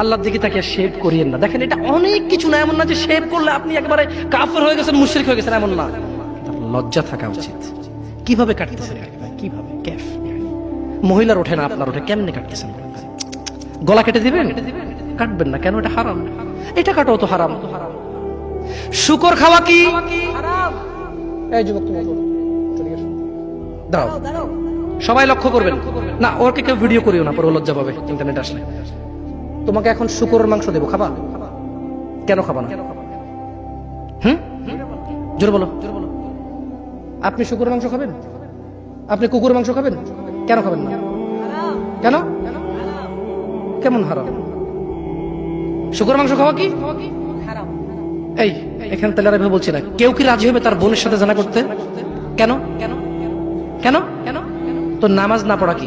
আল্লাহর দিকে তাকে শেভ করিয়েন না। দেখেন, এটা অনেক কিছু না, এমন না যে শেভ করলে আপনি একেবারে কাফের হয়ে গেছেন, মুশরিক হয়ে গেছেন, এমন না। লজ্জা থাকা উচিত। কীভাবে কাটতেছেন কীভাবে? ক্যাফ মহিলার ওঠে না, আপনার ওঠে। কেমনে কাটতেছেন? গলা কেটে দিবেন? কাটবেন না। কেন? এটা হারাম। এটা কাটাও তো হারাম। শুকর খাওয়া কি? সবাই লক্ষ্য করবেন। না ওকে কেউ ভিডিও করিও না, পরে লজ্জা পাবে ইন্টারনেট আসলে। তোমাকে এখন শুকরের মাংস দেবো, খাবা? কেন খাবা না? হুম? জোর বলো। আপনি শুকরের মাংস খাবেন? আপনি কুকুর মাংস খাবেন? কেন খাবেন না? কেন? কেমন হারাম? শুকর মাংস খাওয়া কি? এই, এখানে তাহলে আর বলছি না। কেউ কি রাজি হবে তার বোনের সাথে জানা করতে? কেন? কেন? কেন? কেন তো নামাজ না পড়া কি?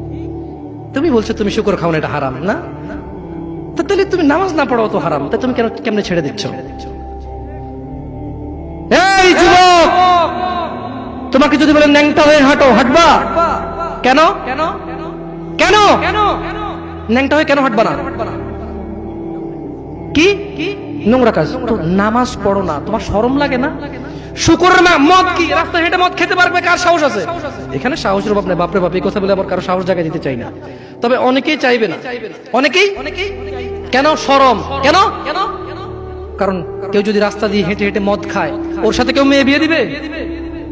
তুমি বলছো তুমি শুকর খাও না, এটা হারাম, না? তাহলে তুমি নামাজ না পড়াও তো হারাম, তা তুমি কেন কেমনে ছেড়ে দিচ্ছ? তোমাকে যদি বলে ন্যাংটা হয়ে হাঁটো, হাঁটবা? কেন? কেন? ন্যাংটা হয়ে কেন হাঁটবা না? কি? নোংরা কাজ। নামাজ পড়ো না, তোমার শরম লাগে না? শুকরের না মদ কি? রাস্তায় হেঁটে মদ খেতে পারবে? কার সাহস আছে? এখানে সাহসের অভাব নেই, বাপরে বাপ, এই কথা বলে আবার কারও সাহস জায়গায় দিতে চাই না। তবে অনেকেই চাইবে না। অনেকেই? কেন কেন কেন? কারণ কেউ যদি রাস্তা দিয়ে হেঁটে হেঁটে মদ খায়, ওর সাথে কেউ মেয়ে বিয়ে দিবে?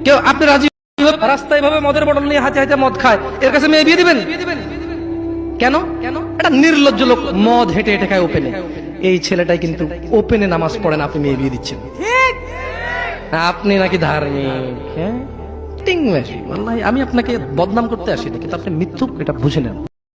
কেউ, আপনি রাজি? রাস্তায় ভাবে মদের বটল নিয়ে হাতে হাতে মদ খায়, এর কাছে মেয়ে বিয়ে দিবেন? কেন? কেন এটা নির্লজ্জ লোক মদ হেঁটে হেঁটে খায় ওপেনে। এই ছেলেটাই কিন্তু ওপেনে নামাজ পড়েন আপনি মেয়ে বিয়ে দিচ্ছেন। আপনি নাকি ধার্মিক হ্যাঁ। আমি আপনাকে বদনাম করতে আসি কিন্তু আপনি মিথ্যুক, এটা বুঝে নেন